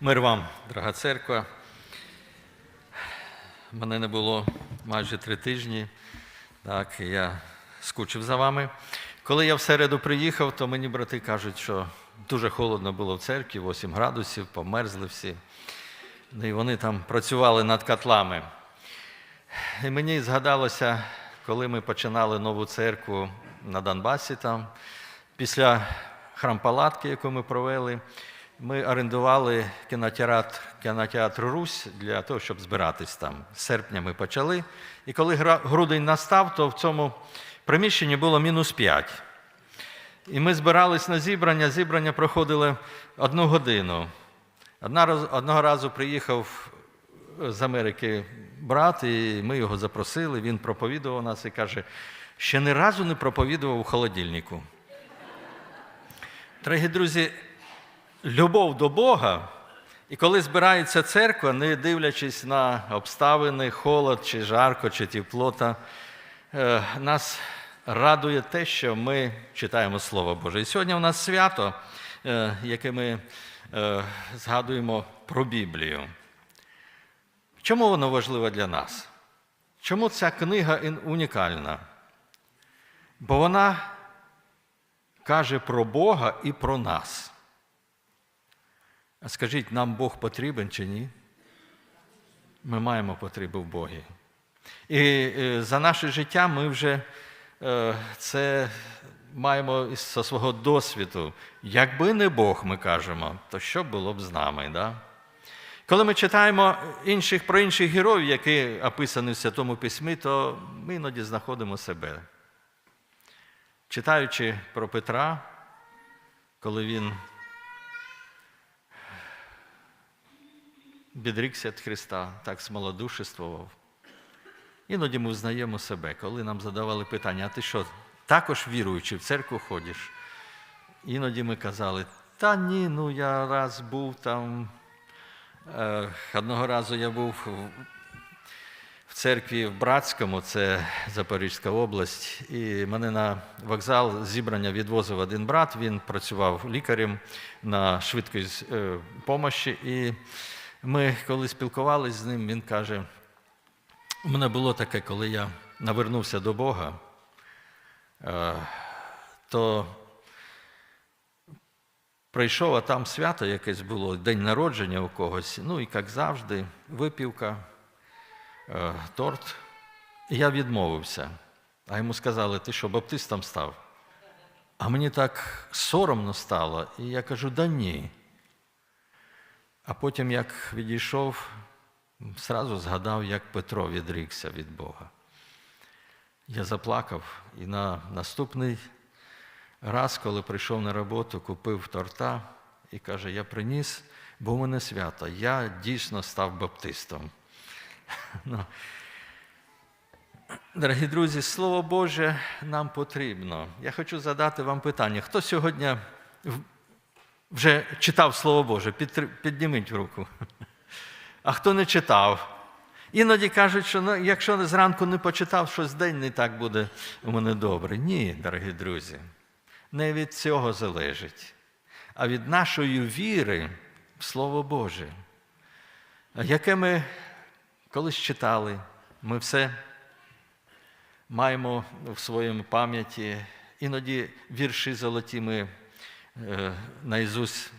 Мир вам, дорога церква. Мене не було майже три тижні. Так, я скучив за вами. Коли я в середу приїхав, то мені брати кажуть, що дуже холодно було в церкві, 8 градусів, померзли всі. Ну, І вони там працювали над котлами. І мені згадалося, коли ми починали нову церкву на Донбасі, там, після хрампалатки, яку ми провели, ми орендували кінотеатр, кінотеатр Русь для того, щоб збиратись там. З серпня ми почали. І коли грудень настав, то в цьому приміщенні було мінус 5. І ми збирались на зібрання. Зібрання проходили одну годину. Одного разу приїхав з Америки брат, і ми його запросили. Він проповідував нас і каже: ще ні разу не проповідував у холодильнику. Дорогі друзі, любов до Бога, і коли збирається церква, не дивлячись на обставини, холод, чи жарко, чи тепло, та, е, нас радує те, що ми читаємо Слово Боже. І сьогодні у нас свято, е, яке ми е, згадуємо про Біблію. Чому воно важливе для нас? Чому ця книга унікальна? Бо вона каже про Бога і про нас. А скажіть, нам Бог потрібен чи ні? Ми маємо потребу в Богі. І е, за наше життя ми вже е, це маємо зі свого досвіду. Якби не Бог, ми кажемо, то що було б з нами? Да? Коли ми читаємо інших, про інших героїв, які описані в Святому Письмі, то ми іноді знаходимо себе. Читаючи про Петра, коли він відрікся від Христа, так смолодушествував. Іноді ми взнаємо себе, коли нам задавали питання, а ти що, також віруючи, в церкву ходиш? Іноді ми казали, та ні, ну я раз був там. Е, Одного разу я був в- церкві в Братському, це Запорізька область, і мене на вокзал зібрання відвозив один брат. Він працював лікарем на швидкій е, помощі. І ми, коли спілкувалися з ним, він каже: у мене було таке, коли я навернувся до Бога, е, то прийшов, а там свято якесь було, день народження у когось. Ну і як завжди, випівка, е, торт. Я відмовився. А йому сказали, ти що, баптистом став? А мені так соромно стало, і я кажу, да ні. А потім, як відійшов, зразу згадав, як Петро відрікся від Бога. Я заплакав і на наступний раз, коли прийшов на роботу, купив торта і каже: Я приніс, бо у мене свято. Я дійсно став баптистом. Ну, Дорогі друзі, Слово Боже нам потрібно. Я хочу задати вам питання. Хто сьогодні в- вже читав Слово Боже? Підніміть руку. А хто не читав? Іноді кажуть, що ну, якщо зранку не почитав, щось день не так буде у мене добре. Ні, дорогі друзі, не від цього залежить, а від нашої віри в Слово Боже, яке ми колись читали, ми все маємо в своєму пам'яті. Іноді вірші золоті ми е, наізусть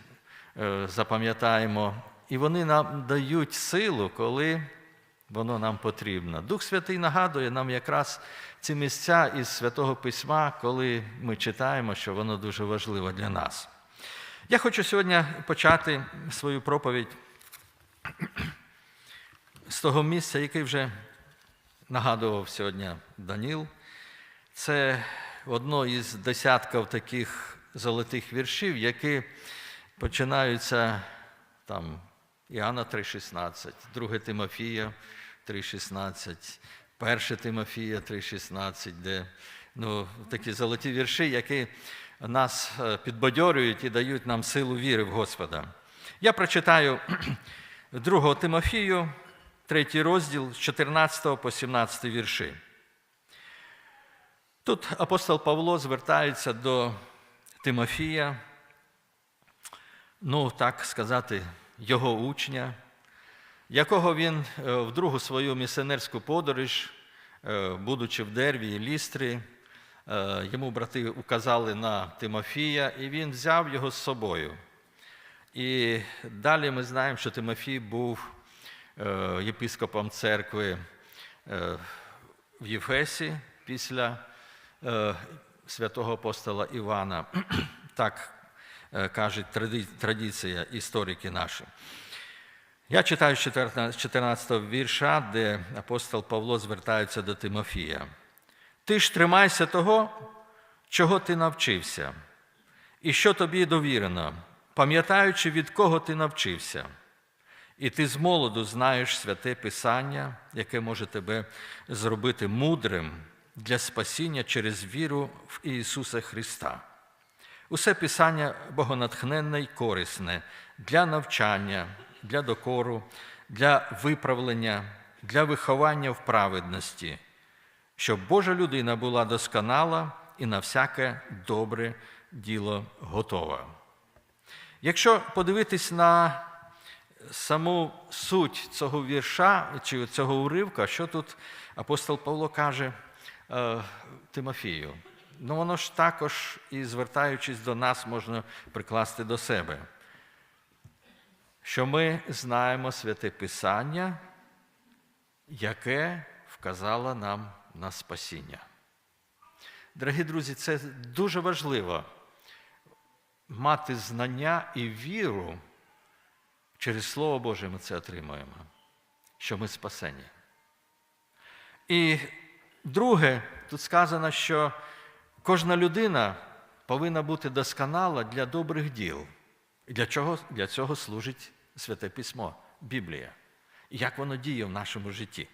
е, запам'ятаємо, і вони нам дають силу, коли воно нам потрібно. Дух Святий нагадує нам якраз ці місця із Святого Письма, коли ми читаємо, що воно дуже важливо для нас. Я хочу сьогодні почати свою проповідь з того місця, який вже нагадував сьогодні Даніл. Це одно із десятків таких золотих віршів, які починаються там Іоанна 3,16, 2 Тимофія 3,16, 1 Тимофія 3,16, де ну, такі золоті вірші, які нас е, підбадьорюють і дають нам силу віри в Господа. Я прочитаю 2 Тимофію, 3 розділ з 14 по 17 вірші. Тут апостол Павло звертається до Тимофія, ну, так сказати, його учня, якого він е, в другу свою місіонерську подорож, е, будучи в Дерві Лістрі, е, йому брати указали на Тимофія, і він взяв його з собою. І далі ми знаємо, що Тимофій був єпископом церкви в Єфесі після святого апостола Івана. Так е, каже традиція, історики наші. Я читаю з 14 14 вірша, де апостол Павло звертається до Тимофія. Ти ж тримайся того, чого ти навчився, і що тобі довірено, пам'ятаючи, від кого ти навчився. І ти з молоду знаєш святе Писання, яке може тебе зробити мудрим для спасіння через віру в Ісуса Христа. Усе Писання богонатхненне й корисне для навчання, для докору, для виправлення, для виховання в праведності, щоб Божа людина була досконала і на всяке добре діло готова. Якщо подивитись на саму суть цього вірша чи цього уривка, що тут апостол Павло каже е, Тимофію, ну воно ж також і звертаючись до нас, можна прикласти до себе, що ми знаємо святе Писання, яке вказало нам на спасіння. Дорогі друзі, це дуже важливо мати знання і віру. Через Слово Боже ми це отримуємо, що ми спасені. І друге, тут сказано, що кожна людина повинна бути досконала для добрих діл. Для чого? Для цього служить Святе Письмо, Біблія. Як воно діє в нашому житті.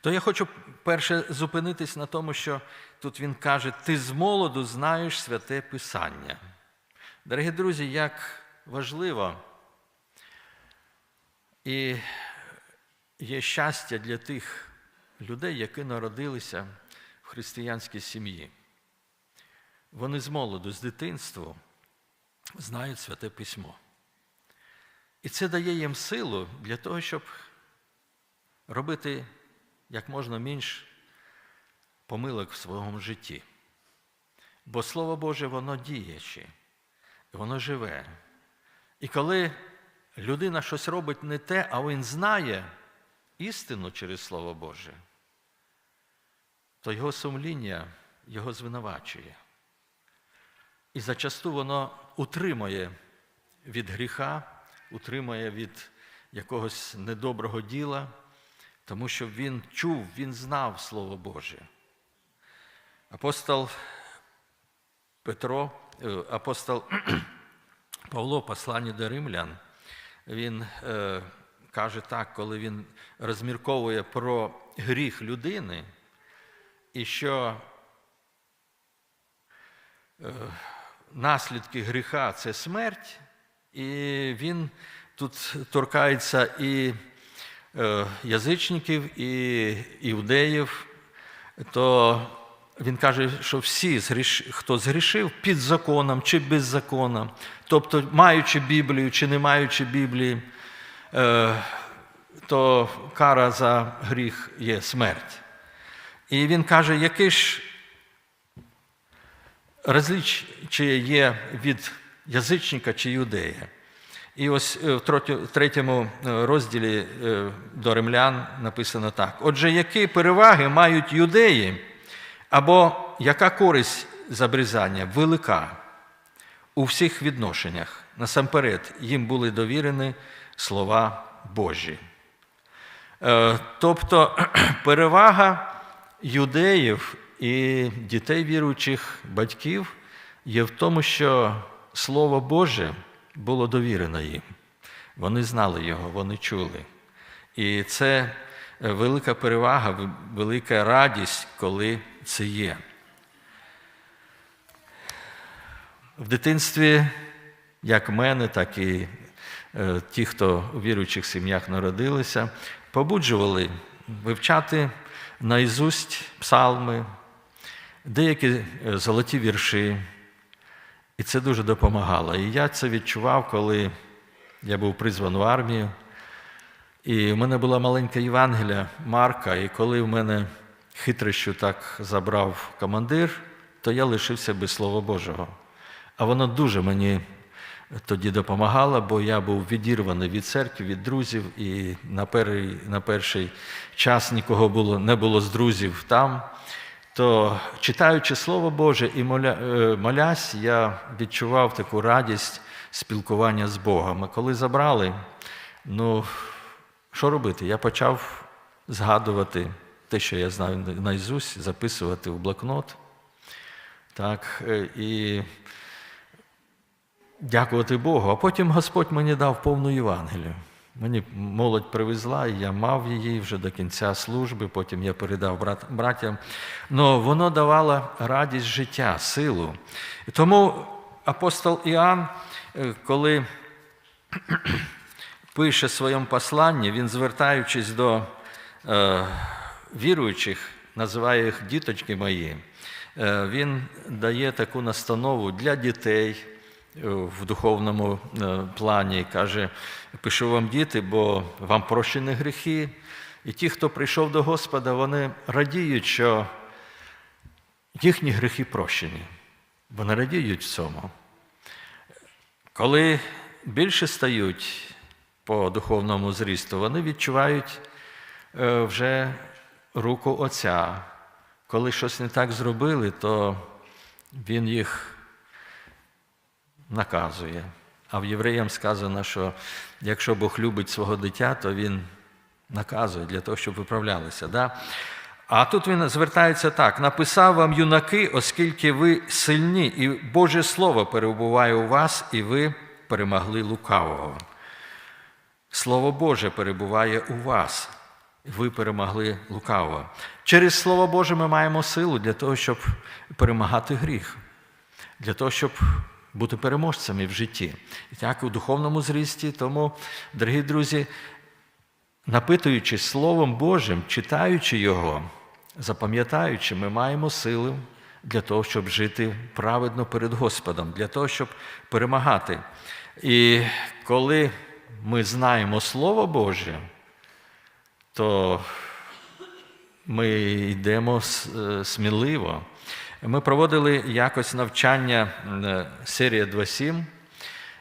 То я хочу перше зупинитись на тому, що тут він каже: ти з молоду знаєш святе Писання. Дорогі друзі, як важливо і є щастя для тих людей, які народилися в християнській сім'ї. Вони з молоду, з дитинства знають святе письмо. І це дає їм силу для того, щоб робити як можна менш помилок в своєму житті. Бо Слово Боже, воно діяче, воно живе. І коли людина щось робить не те, а він знає істину через Слово Боже, то його сумління його звинувачує. І зачасту воно утримує від гріха, утримує від якогось недоброго діла, тому що він чув, він знав Слово Боже. Апостол Петро, е, апостол Павло, посланні до римлян, він е, каже так, коли він розмірковує про гріх людини, і що е, наслідки гріха це смерть, і він тут торкається і е, язичників, і іудеїв, то він каже, що всі, хто згрішив під законом чи без закону, тобто маючи Біблію чи не маючи Біблії, то кара за гріх є смерть. І він каже, яке ж розличие є від язичника чи юдея. І ось е, в третьому е, розділі е, до римлян написано так: отже, які переваги мають юдеї, або яка користь з обрізання велика у всіх відношеннях? Насамперед, їм були довірені слова Божі. Е, Тобто перевага юдеїв і дітей віруючих батьків є в тому, що Слово Боже було довірено їм. Вони знали його, вони чули. І це е, велика перевага, велика радість, коли це є. В дитинстві, як мене, так і ті, хто у віруючих сім'ях народилися, побуджували вивчати наізусть псалми, деякі е, золоті вірші. І це дуже допомагало. І я це відчував, коли я був призван в армію. І в мене була маленька Євангелія Марка, і коли в мене хитрощу так забрав командир, то я лишився без Слова Божого. А воно дуже мені тоді допомагало, бо я був відірваний від церкви, від друзів, і на перший, на перший час нікого було, не було з друзів там. То читаючи Слово Боже і моля, е, молясь, я відчував таку радість спілкування з Богом. А коли забрали, ну, що робити? Я почав згадувати те, що я знаю наізусть, записувати в блокнот. Так, е, і дякувати Богу. А потім Господь мені дав повну Євангелію. Мені молодь привезла, і я мав її вже до кінця служби, потім я передав брат, братям. Но воно давало радість життя, силу. Тому апостол Іоанн, е, коли пише своєму посланні, він, звертаючись до е, віруючих, називає їх діточки мої, е, він дає таку настанову для дітей в духовному е, плані. Каже, пишу вам діти, бо вам прощені гріхи. І ті, хто прийшов до Господа, вони радіють, що їхні гріхи прощені. Вони радіють в цьому. Коли більше стають по духовному зрісту, вони відчувають е, вже руку Отця. Коли щось не так зробили, то Він їх наказує. А в євреям сказано, що якщо Бог любить свого дитя, то Він наказує для того, щоб виправлялися. Да? А тут він звертається так: написав вам юнаки, оскільки ви сильні, і Боже Слово перебуває у вас, і ви перемогли лукавого. Слово Боже перебуває у вас, і ви перемогли лукавого. Через Слово Боже ми маємо силу для того, щоб перемагати гріх, для того, щоб бути переможцями в житті. І так у духовному зрісті. Тому, дорогі друзі, напитуючись Словом Божим, читаючи Його, запам'ятаючи, ми маємо силу для того, щоб жити праведно перед Господом, для того, щоб перемагати. І коли ми знаємо Слово Боже, то ми йдемо е, сміливо. Ми проводили якось навчання е, серія 2.7,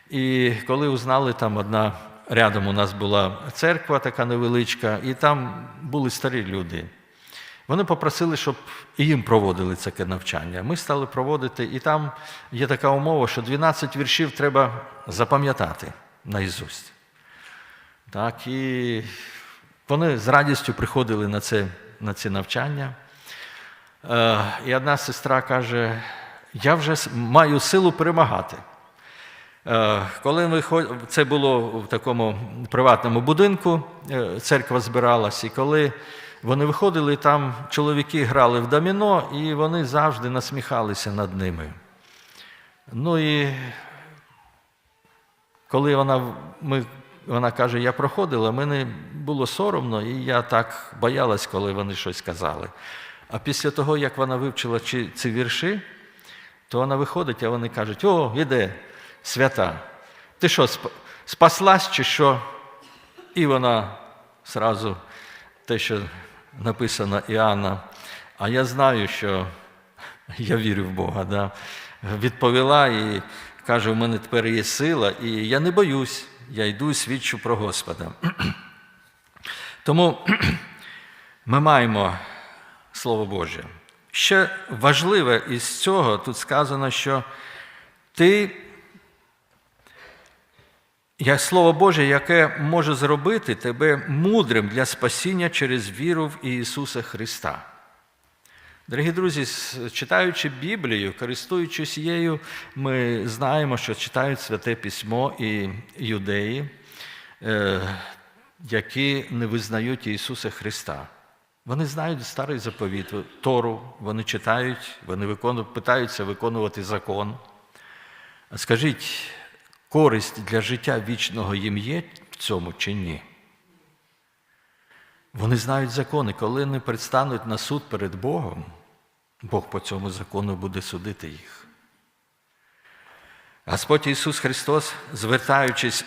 і коли узнали, там одна рядом у нас була церква така невеличка, і там були старі люди. Вони попросили, щоб і їм проводили таке навчання. Ми стали проводити, і там є така умова, що 12 віршів треба запам'ятати наізусть. Так, і вони з радістю приходили на це, на ці навчання. Е, і одна сестра каже: я вже маю силу перемагати. Е, коли ми це було в такому приватному будинку, е, церква збиралась, і коли вони виходили, там чоловіки грали в доміно, і вони завжди насміхалися над ними. Ну і коли вона ми, вона каже, я проходила, мені було соромно, і я так боялась, коли вони щось казали. А після того, як вона вивчила ці вірші, то вона виходить, а вони кажуть: о, іде свята. Ти що, спаслась чи що? І вона зразу те, що написано Іоанна, а я знаю, що я вірю в Бога. Да? Відповіла і каже: у мене тепер є сила, і я не боюсь, я йду і свідчу про Господа. Тому ми маємо Слово Боже. Ще важливе із цього тут сказано, що ти, як Слово Боже, яке може зробити тебе мудрим для спасіння через віру в Ісуса Христа. Дорогі друзі, читаючи Біблію, користуючись її, ми знаємо, що читають святе письмо і юдеї, е, які не визнають Ісуса Христа. Вони знають старий заповіт, Тору, вони читають, вони виконують, питаються виконувати закон. Скажіть, користь для життя вічного їм є в цьому чи ні? Вони знають закони, коли вони предстануть на суд перед Богом, Бог по цьому закону буде судити їх. Господь Ісус Христос, звертаючись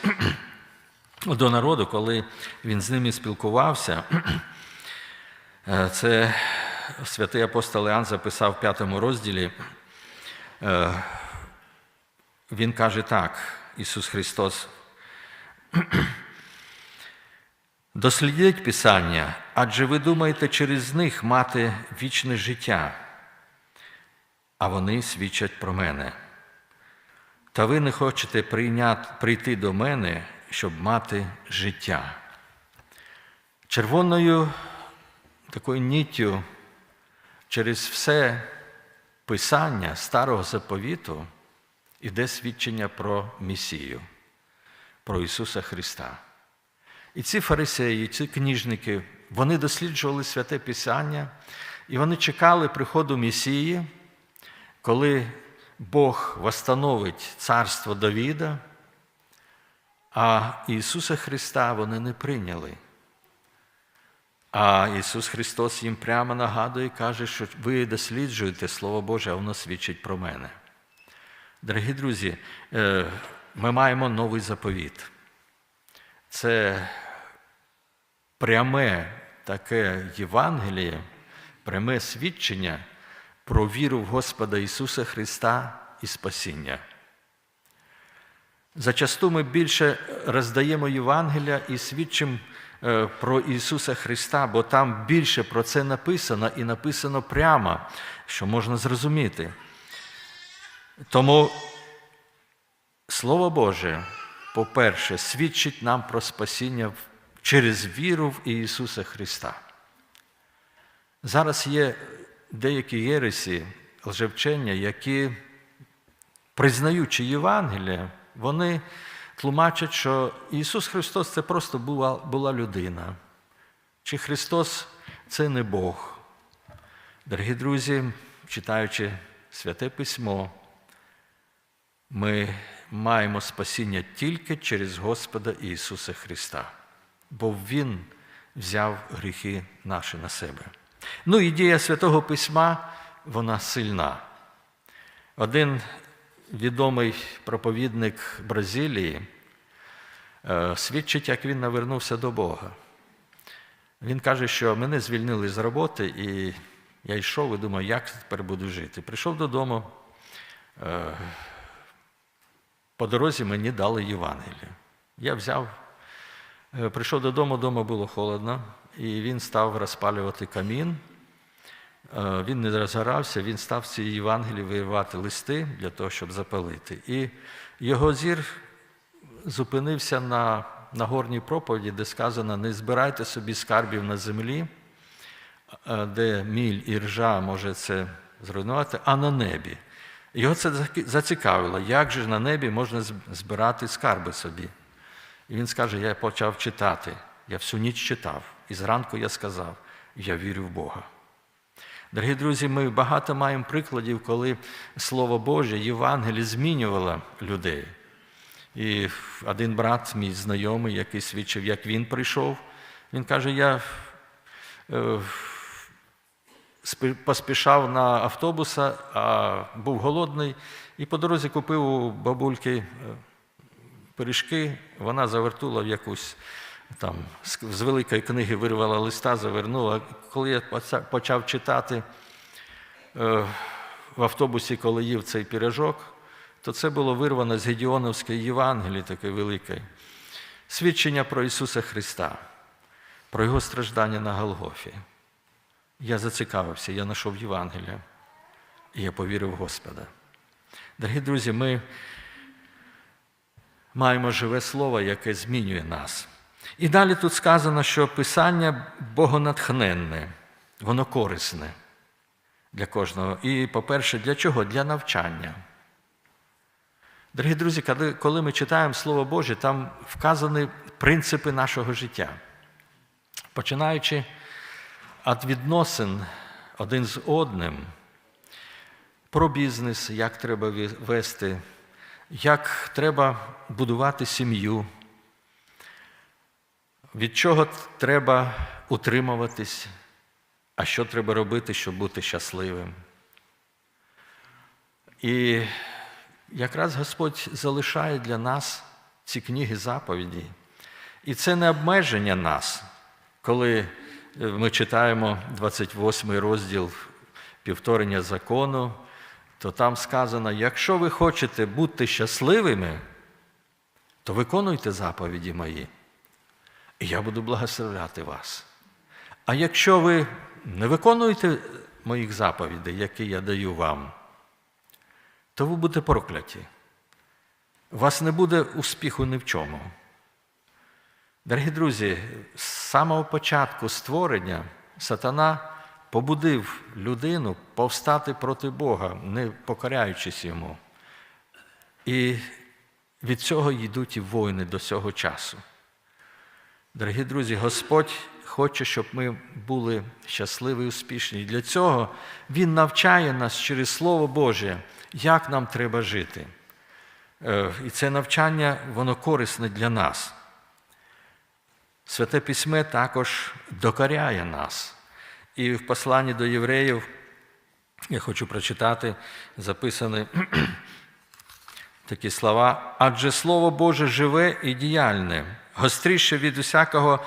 до народу, коли він з ними спілкувався. Е, Це святий апостол Іоанн записав в п'ятому розділі. Е, Він каже так, Ісус Христос. Дослідіть Писання, адже ви думаєте через них мати вічне життя, а вони свідчать про мене. Та ви не хочете прийняти, прийти до мене, щоб мати життя. Червоною такою ніттю через все писання Старого заповіту іде свідчення про Месію, про Ісуса Христа. І ці фарисеї, ці книжники, вони досліджували святе Писання, і вони чекали приходу Месії, коли Бог восстановить царство Давіда, а Ісуса Христа вони не прийняли. А Ісус Христос їм прямо нагадує і каже, що ви досліджуєте Слово Боже, а воно свідчить про мене. Дорогі друзі, е, ми маємо новий заповіт. Це пряме таке Євангеліє, пряме свідчення про віру в Господа Ісуса Христа і спасіння. Зачасту ми більше роздаємо Євангелія і свідчимо про Ісуса Христа, бо там більше про це написано і написано прямо, що можна зрозуміти. Тому Слово Боже, по-перше, свідчить нам про спасіння через віру в Ісуса Христа. Зараз є деякі єресі, лжевчення, які, признаючи Євангелія, вони тлумачать, що Ісус Христос це просто була, була людина, чи Христос це не Бог. Дорогі друзі, читаючи Святе Письмо, ми маємо спасіння тільки через Господа Ісуса Христа, бо Він взяв гріхи наші на себе. Ну, ідея Святого Письма, вона сильна. Один відомий проповідник Бразилії е, свідчить, як він навернувся до Бога. Він каже, що мене звільнили з роботи, і я йшов і думав, як тепер буду жити. Прийшов додому, е, по дорозі мені дали Євангелію. Я взяв, е, прийшов додому, вдома було холодно, і він став розпалювати камін. Е, Він не розгорався, він став ці Євангелії виривати листи для того, щоб запалити. І його зір зупинився на, на горній проповіді, де сказано: не збирайте собі скарбів на землі, е, де міль і ржа може це зруйнувати, а на небі. Його це зацікавило, як же на небі можна збирати скарби собі. І він скаже: я почав читати, я всю ніч читав, і зранку я сказав: я вірю в Бога. Дорогі друзі, ми багато маємо прикладів, коли Слово Боже, Євангеліє змінювало людей. І один брат, мій знайомий, який свідчив, як він прийшов, він каже: я е, поспішав на автобуса, а був голодний, і по дорозі купив у бабульки е, пиріжки, вона завертула в якусь там з великої книги вирвала листа, завернула. Коли я почав читати е, в автобусі, коли їв цей пірожок, то це було вирвано з Гедіоновської Євангелії, таке велике. Свідчення про Ісуса Христа, про Його страждання на Голгофі. Я зацікавився, я знайшов Євангелія, і я повірив в Господа. Дорогі друзі, ми маємо живе слово, яке змінює нас. І далі тут сказано, що Писання богонатхненне, воно корисне для кожного. І, по-перше, для чого? Для навчання. Дорогі друзі, коли ми читаємо Слово Боже, там вказані принципи нашого життя. Починаючи від відносин один з одним, про бізнес, як треба вести, як треба будувати сім'ю від чого треба утримуватись, а що треба робити, щоб бути щасливим. І якраз Господь залишає для нас ці книги заповіді. І це не обмеження нас, коли е, ми читаємо 28 розділ півторення закону, то там сказано: якщо ви хочете бути щасливими, то виконуйте заповіді мої, я буду благословляти вас. А якщо ви не виконуєте моїх заповідей, які я даю вам, то ви будете прокляті. У вас не буде успіху ні в чому. Дорогі друзі, з самого початку створення сатана побудив людину повстати проти Бога, не покоряючись йому. І від цього йдуть і воїни до цього часу. Дорогі друзі, Господь хоче, щоб ми були щасливі і успішні. І для цього Він навчає нас через Слово Боже, як нам треба жити. Е, І це навчання, воно корисне для нас. Святе Письме також докоряє нас. І в посланні до євреїв я хочу прочитати, записані такі слова. Адже Слово Боже живе і діяльне, гостріше від усякого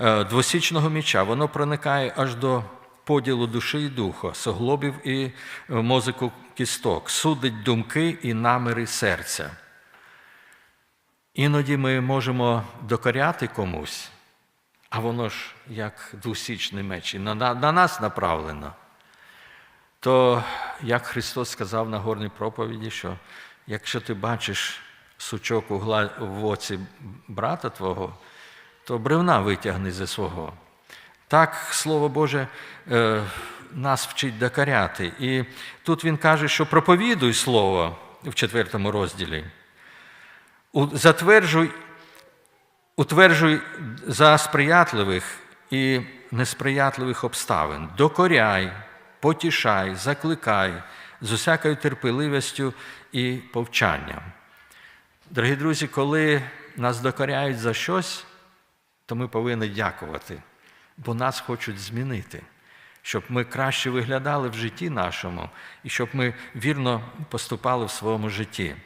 е, двосічного міча, воно проникає аж до поділу душі і духа, соглобів і е, мозику кісток, судить думки і наміри серця. Іноді ми можемо докоряти комусь, а воно ж як двосічний меч, і на, на, на нас направлено. То, як Христос сказав на горній проповіді, що якщо ти бачиш сучок у, в оці брата твого, то бревна витягни зі свого. Так, Слово Боже е, нас вчить докоряти. І тут він каже, що проповідуй Слово в четвертому розділі. Затверджуй, утверджуй за сприятливих і несприятливих обставин, докоряй, потішай, закликай з усякою терпеливістю і повчанням. Дорогі друзі, коли нас докоряють за щось, то ми повинні дякувати, бо нас хочуть змінити, щоб ми краще виглядали в житті нашому і щоб ми вірно поступали в своєму житті.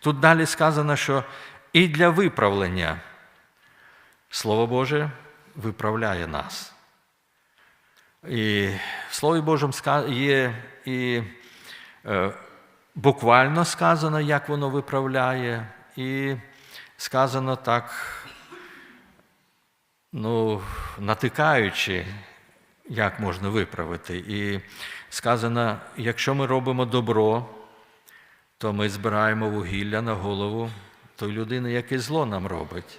Тут далі сказано, що і для виправлення Слово Боже виправляє нас. І в Слові Божому є і е, буквально сказано, як воно виправляє, і сказано так, ну, натикаючи, як можна виправити. І сказано, якщо ми робимо добро, то ми збираємо вугілля на голову той людини, яке зло нам робить.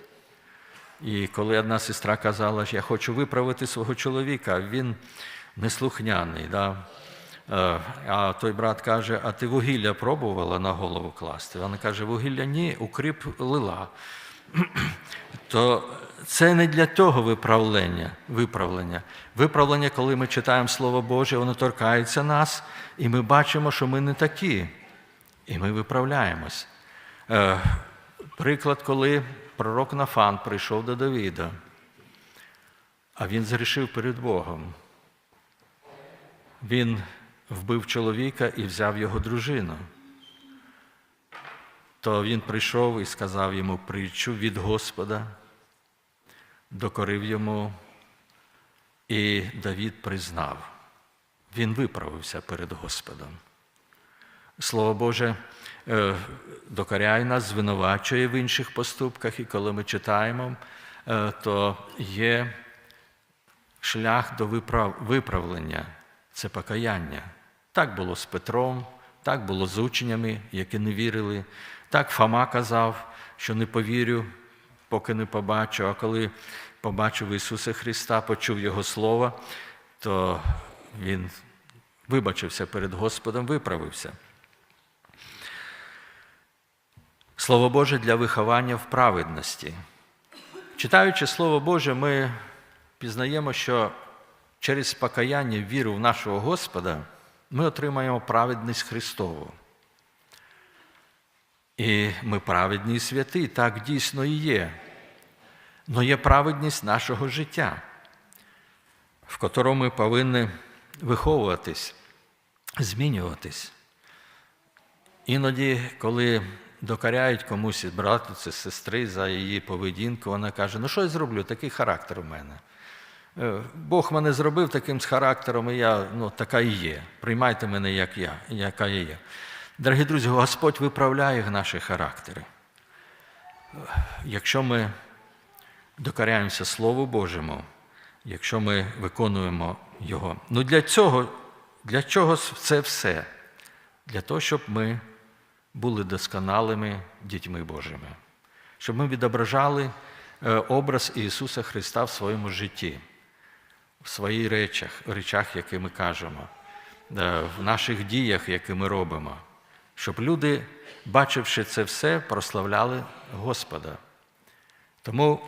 І коли одна сестра казала, що я хочу виправити свого чоловіка, він неслухняний. Да? Е, А той брат каже: А ти вугілля пробувала на голову класти? Вона каже, вугілля ні, укріп лила. То це не для того виправлення. Виправлення, виправлення, коли ми читаємо Слово Боже, воно торкається нас, і ми бачимо, що ми не такі. І ми виправляємось. Е, Приклад, коли пророк Нафан прийшов до Давіда, а він згрішив перед Богом. Він вбив чоловіка і взяв його дружину. То він прийшов і сказав йому притчу від Господа, докорив йому, і Давід признав. Він виправився перед Господом. Слово Боже е, докоряє нас, звинувачує в інших поступках, і коли ми читаємо, е, то є шлях до виправ- виправлення це покаяння. Так було з Петром, так було з учнями, які не вірили. Так Фома казав, що не повірю, поки не побачу. А коли побачив Ісуса Христа, почув Його Слово, то він вибачився перед Господом, виправився. Слово Боже для виховання в праведності. Читаючи Слово Боже, ми пізнаємо, що через покаяння, віру в нашого Господа, ми отримаємо праведність Христову. І ми праведні і святі, так дійсно і є. Но є праведність нашого життя, в котрому ми повинні виховуватись, змінюватись. Іноді, коли докаряють комусь брату чи сестри за її поведінку, вона каже: ну що я зроблю, такий характер у мене. Е, Бог мене зробив таким з характером, і я ну, така і є. Приймайте мене, як я, яка я є. Дорогі друзі, Господь виправляє наші характери. Якщо ми докоряємося Слову Божому, якщо ми виконуємо Його. Ну для цього, для чого це все? Для того, щоб ми були досконалими дітьми Божими, щоб ми відображали е, образ Ісуса Христа в своєму житті, в своїх речах, речах, які ми кажемо, е, в наших діях, які ми робимо, щоб люди, бачивши це все, прославляли Господа. Тому,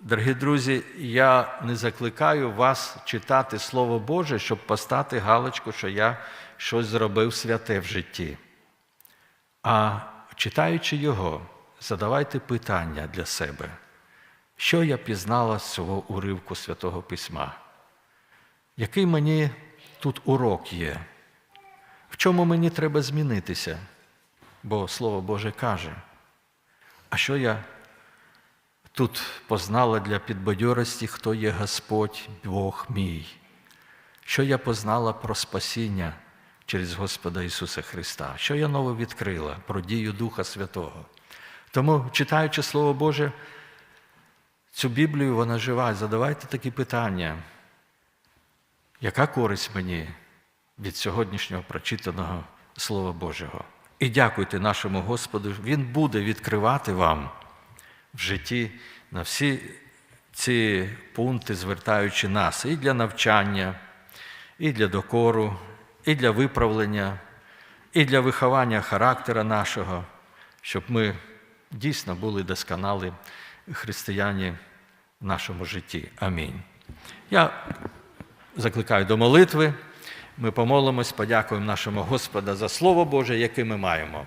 дорогі друзі, я не закликаю вас читати Слово Боже, щоб постати галочку, що я щось зробив святе в житті. А читаючи його, задавайте питання для себе, що я пізнала з цього уривку Святого Письма? Який мені тут урок є? В чому мені треба змінитися? Бо Слово Боже каже, а що я тут познала для підбадьорості, хто є Господь, Бог мій, що я познала про спасіння через Господа Ісуса Христа, що я нове відкрила про дію Духа Святого. Тому, читаючи Слово Боже, цю Біблію вона жива, задавайте такі питання. Яка користь мені від сьогоднішнього прочитаного Слова Божого? І дякуйте нашому Господу, Він буде відкривати вам в житті на всі ці пункти, звертаючи нас і для навчання, і для докору, і для виправлення, і для виховання характера нашого, щоб ми дійсно були досконалі християні в нашому житті. Амінь. Я закликаю до молитви. Ми помолимось, подякуємо нашому Господа за Слово Боже, яке ми маємо.